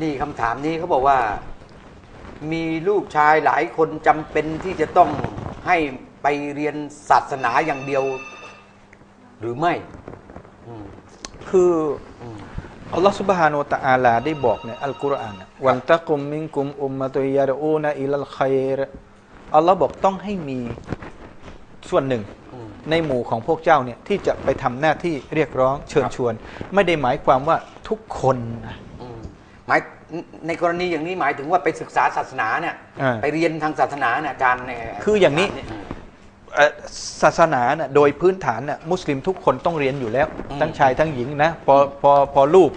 นี่คำถามนี้เขาบอกว่า มีลูกชายหลายคนจำเป็นที่จะต้องให้ไปเรียนศาสนาอย่างเดียว หรือไม่อืมคืออืมอัลลอฮฺสุบฮานาอัลตะอาลาได้บอกในอัลกุรอานอะวันตะกุมมิงกุมอุมมะตุยารูนะอิลัลคัยรอัลลอฮ์บอกต้องให้มีส่วนหนึ่งอืมในหมู่ของพวกเจ้าเนี่ยที่จะไปทำหน้าที่เรียกร้องเชิญชวน ไม่ได้หมายความว่าทุกคนนะอื มหมายในกรณีอย่างนี้หมายถึงว่าไปศึกษาศาสนาเนี่ยอ่า ไปเรียนทางศาสนาเนี่ยอาจารย์เนี่ยคืออย่างนี้มเอ่อศาสนาน่ะโดยพื้นฐานน่ะมุสลิมทุกคนต้องเรียนอยู่แล้วอืมทั้งชายทั้งหญิงนะพอพอพอลูก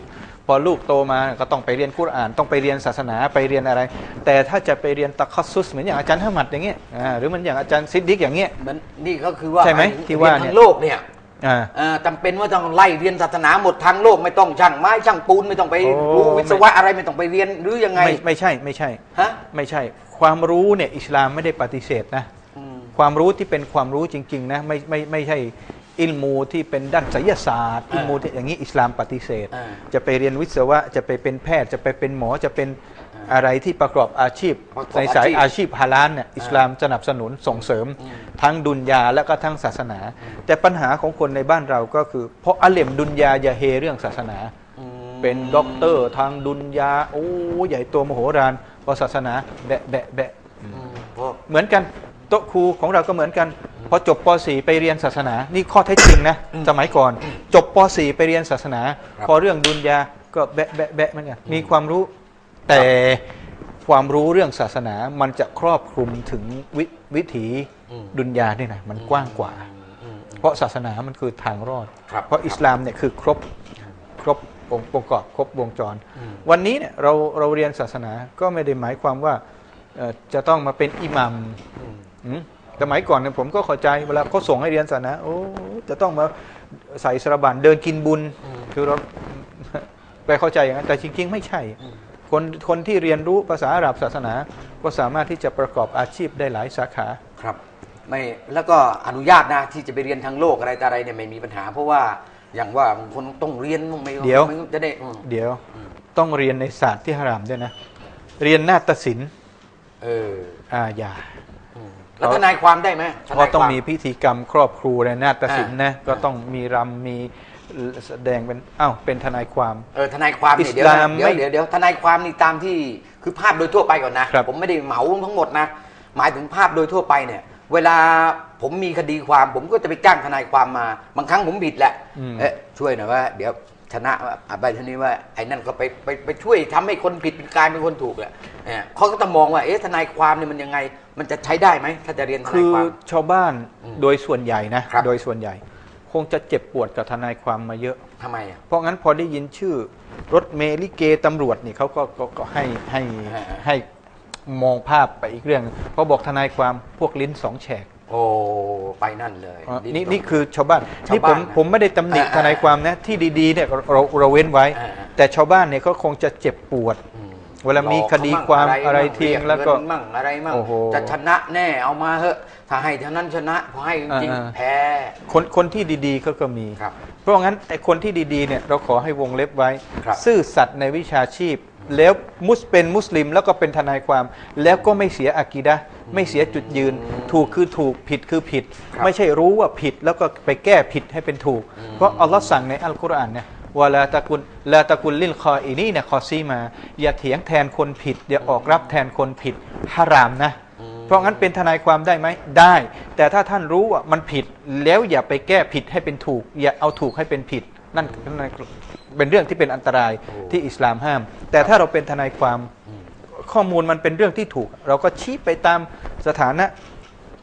พอลูกโตมาก็ต้องไปเรียนกุรอาน ต้องไปเรียนศาสนาไปเรียนอะไร แต่ถ้าจะไปเรียนตะคัสซุสเหมือนอย่างอาจารย์ฮัมมัดอย่างเงี้ยอ่าหรือเหมันอย่างอาจารย์ซิดดิกอย่างเงี้ย เหมือนนี่ก็คือว่าใช่ไหมถึงที่ว่าเรียนเนี่ยทางโลกเนี่ย อ่า เอ่อจำเป็นว่าต้องไล่เรียนศาสนาหมดทางโลกไม่ต้องช่างไม้ช่างปูนไม่ต้องไปโอ้ รู้วิศวะอะไรไม่ต้องไปเรียนหรือยังไงไม่ไม่ใช่ไม่ใช่ ฮะไม่ใช่ ความรู้เนี่ยอิสลามไม่ได้ปฏิเสธนะ อืม ความรู้ที่เป็นความรู้จริง ๆ นะ ไม่ไม่ไม่ใช่ อิลมูที่เป็นด้านไสยศาสตร์อ่าอิลมูที่อย่างนี้อิสลามปฏิเสธอ่าจะไปเรียนวิศวะจะไปเป็นแพทย์ จะไปเป็นหมอจะเป็นอ่าอะไรที่ประกอบอาชีพประกอบในสายอาชีพอาชีพฮาลาลเนี่ยอิสลามสนับสนุนส่งเสริมอืมทั้งดุนยาและก็ทั้งศาสนา แต่ปัญหาของคนในบ้านเราก็คือ เพราะอาเลมดุนยาอย่าเฮเรื่องศาสนาอืมเป็นด็อกเตอร์ทางดุนยาโอ้ใหญ่โตมโหฬารพอศาสนาแบะแบะแบะอืมเพราะเหมือนกันโต๊ะครูของเราก็เหมือนกัน พอจบป .4 ไปเรียนศาสนา นี่ข้อเท็จจริงนะสมัยก่อน จบป .4 ไปเรียนศาสนาครับพอเรื่องดุนยาก็แบะแบะแบะเหมือนกันมีความรู้แต่ความรู้เรื่องศาสนามันจะครอบคลุมถึงวิวิถีอืมดุนยาเนี่ยนะมันกว้างกว่าอืมเพราะศาสนามันคือทางรอดครับเพราะอิสลามเนี่ยคือครบครบองค์ประกอบครบวงจรอืมวันนี้เนี่ยเราเราเรียนศาสนาก็ไม่ได้หมายความว่าเอ่อจะต้องมาเป็นอิหมัมอืมอืม สมัยก่อนเนี่ยผมก็เข้าใจเวลาเขาส่งให้เรียนศาสนาโอ้จะต้องมาใส่สระบันเดินกินบุญอืมคือเราไปเข้าใจอย่างนั้นแต่จริง ๆ ไม่ใช่อืมคนคนที่เรียนรู้ภาษาอาหรับศาสนา ก็สามารถที่จะประกอบอาชีพได้หลายสาขาครับไม่แล้วก็อนุญาตนะที่จะไปเรียนทางโลกอะไรแต่อะไรเนี่ยไม่มีปัญหา เพราะว่าอย่างว่าบางคนต้องเรียนต้องไม่เดี๋ยวไม่จะได้อืมเดี๋ยวอืมต้องเรียนในศาสตร์ที่ฮารามด้วยนะ เรียนนาฏศิลป์เอออาญาอืม แล้วทนายความได้ไหมทเพราะนายต้องความมีพิธีกรรมครอบครูในนาฏศิลป์นะอ่าก็ต้องมีรำมีแสดงเป็นอ้าวเป็นทนายความเออทนายความเนี่ยอิเดี๋สยวลามนะเดี๋ยวไม่เดี๋ยวเดี๋ยวทนายความนี่ตามที่คือภาพโดยทั่วไปก่อนนะครับผมไม่ได้เหมาทั้งหมดนะ หมายถึงภาพโดยทั่วไปเนี่ย เวลาผมมีคดีความ ผมก็จะไปจ้างทนายความมา บางครั้งผมผิดแหละอืมเอ๊ะช่วยหน่อยว่า เดี๋ยว ชนะอะไปทีนี้ว่าไอ้นั่นก็ไปไปไปช่วยทำให้คนผิดเป็นกลายเป็นคนถูกแหละเนี่ยเขาก็ต้องมองว่าเอ๊ะทนายความเนี่ยมันยังไง มันจะใช้ได้ไหมถ้าจะเรียนทคืนายอความชาวบ้านอืมโดยส่วนใหญ่นะครับโดยส่วนใหญ่ คงจะเจ็บปวดกับทนายความมาเยอะทำไมอะเพราะงั้นพอได้ยินชื่อรถเมลิเกตำรวจนี่เขาก็ก็ก็ให้ให้อ่าให้มองภาพไปอีกเรื่องเพราะบอกทนายความพวกลิ้นสองแฉก โอ้ไปนั่นเลยอ๋อดิ้นี่รนี่คือชาวบ้านชาวนี่ผมบ้านนะผมไม่ได้ตำหนิอ่าทนายความนะที่ดีๆเนี่ยเราเราเว้นไว้อ่าแต่ชาวบ้านเนี่ยก็คงจะเจ็บปวดอืมเวลามีคดีความอะไรมั่งทิ้งเรียแล้วก็เงินมั่งอะไรมั่งโอ้โหจะชนะแน่เอามาเหอะถ้าให้เท่านั้นชนะพอให้จริงอ่าๆแพ้คนคนที่ดีๆก็ก็มีครับเพราะงั้นไอ้คนที่ดีๆเนี่ยเราขอให้วงเล็บไว้ครับซื่อสัตย์ในวิชาชีพ แล้วมุสเป็นมุสลิมแล้วก็เป็นทนายความ แล้วก็ไม่เสียอากีดะห์ไม่เสียจุดยืน ถูกคือถูกผิดคือผิดครับไม่ใช่รู้ว่าผิดแล้วก็ไปแก้ผิดให้เป็นถูก เพราะอัลลอฮ์สั่งในอัลกุรอานเนี่ยว่าลาตะกุลลาตะกุลลิลคออีนี่เนี่ยคอซีมา อย่าเถียงแทนคนผิด อย่าออกรับแทนคนผิดฮารามนะ เพราะงั้นเป็นทนายความได้ไหมได้ แต่ถ้าท่านรู้ว่ามันผิดแล้วอย่าไปแก้ผิดให้เป็นถูก อย่าเอาถูกให้เป็นผิด นั่นนั่นเป็นเรื่องที่เป็นอันตรายโอ้ที่อิสลามห้าม แต่ถ้าเราเป็นทนายความข้อมูลมันเป็นเรื่องที่ถูก เราก็ชี้ไปตามสถานะ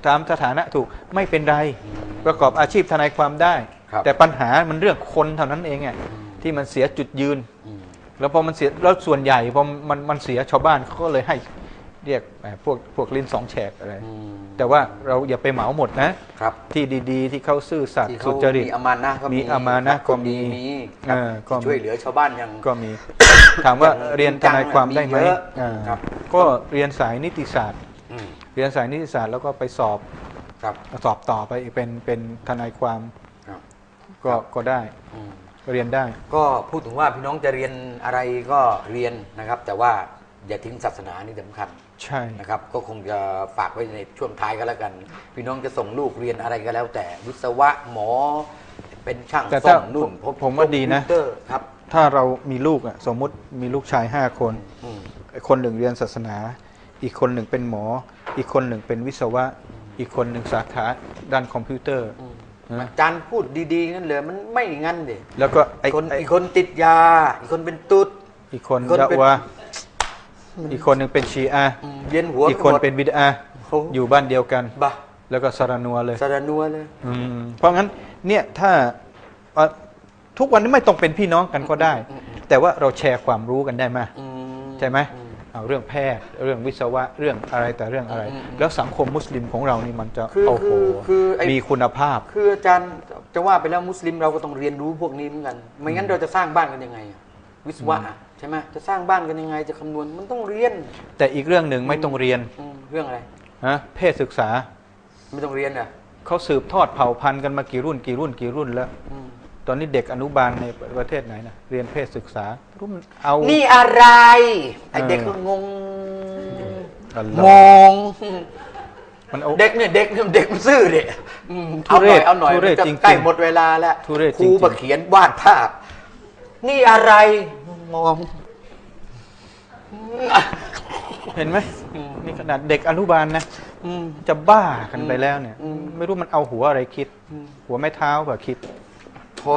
ตามสถานะถูกไม่เป็นไรประกอบอาชีพทนายความได้ครับแต่ปัญหามันเรื่องคนเท่านั้นเองอะที่มันเสียจุดยืนอืมแล้วพอมันเสียแล้วส่วนใหญ่พอมันมันเสียชาวบ้านเขาก็เลยให้ เรียกแหมพวกพวกลิ้นสองแฉกอะไรอืมแต่ว่าเราอย่าไปเหมาหมดนะครับที่ดีๆ ที่เขาซื่อสัตย์ที่สุเขาจริตมีอามานะก็มีอามานะก็มีมีครับเออก็มีช่วยเหลือชาวบ้านยังก็มี ถามว่าอย่างเรียนทนายความได้ไหมมีเยอะอ่าครับก็เรียนสายนิติศาสตร์อืมเรียนสายนิติศาสตร์แล้วก็ไปสอบครับสอบต่อไปเป็นเป็นทนายความครับก็ก็ได้อืมเรียนได้ ก็พูดถึงว่าพี่น้องจะเรียนอะไรก็เรียนนะครับ แต่ว่า อย่าทิ้งศาสนานี่สำคัญใช่ นะครับ ก็คงจะฝากไว้ในช่วงท้ายก็แล้วกัน พี่น้องจะส่งลูกเรียนอะไรก็แล้ว แต่วิศวะหมอ เป็นช่างแต่ซ่ถ้าอมนู่นผมผมว่าดีนะ คอมพิวเตอร์ครับถ้าเรามีลูกอะสมมุติมีลูกชายห้าคน อืม คนหนึ่งเรียนศาสนา อีกคนหนึ่งเป็นหมอ อีกคนหนึ่งเป็นวิศวะ อีกคนหนึ่งสาขาด้านคอมพิวเตอร์อืมนะอาจารย์พูดดีๆงั้นเลยมันไม่งั้นดิแล้วก็ไอ้คนไอ้อีกคนติดยา อีกคนเป็นตุ๊ดอีกคนอีกคนดะเป็นวะ อีกคนหนึ่งเป็นชีอะห์อืมเวียนหัวอีกคนหมดเป็นบิดอะห์โอ้อยู่บ้านเดียวกันบ้าแล้วก็สารนัวเลยสารนัวเลยอืมเพราะงั้นเนี่ยถ้าเอ่อทุกวันนี้ไม่ต้องเป็นพี่น้องกันก็ได้อืมอืมแต่ว่าเราแชร์ความรู้กันได้ไหมอืมใช่ไหมอืเอาเรื่องแพทย์เรื่องวิศวะเรื่องอะไรแต่เรื่องอะไรอืมอืมแล้วสังคมมุสลิมของเรานี่มันจะคือโอ้โหคือคือไอ้มีคุณภาพ คืออาจารย์จะว่าไปแล้วมุสลิมเราก็ต้องเรียนรู้พวกนี้เหมือนกัน ไม่งั้นเราจะสร้างบ้านกันยังไงอะวิศวะอะใช่ไหมจะสร้างบ้านกันยังไงจะคำนวณมันต้องเรียน แต่อีกเรื่องหนึ่งไม่ต้องเรียนอืมเรื่องอะไรฮะเพศศึกษา ไม่ต้องเรียนอะเขาสืบทอดเผ่าพันธุ์กันมากี่รุ่นกี่รุ่นกี่รุ่นแล้วอืมตอนนี้เด็กอนุบาลในประเทศไหนนะเรียนเพศศึกษารู้มันเอานี่อะไรไอเด็กก็งงอัลมลอฮ์องมันเอาเด็กเนี่ยเด็กเนี่ยเด็กมันซื่อเด็กทุเอาหเรน่อศยเอาหน่อยทุเรศมันจะจริงๆใกล้หมดเวลาแล้วทุเรศครูจริงๆมาเขียนวาดภาพ นี่อะไร มอง เห็นไหมนี่ขนาดเด็กอนุบาลนะ อืม จะบ้ากันไปแล้วเนี่ย อืม ไม่รู้มันเอาหัวอะไรคิดอืมหัวไม่เท้าแบบคิด พอ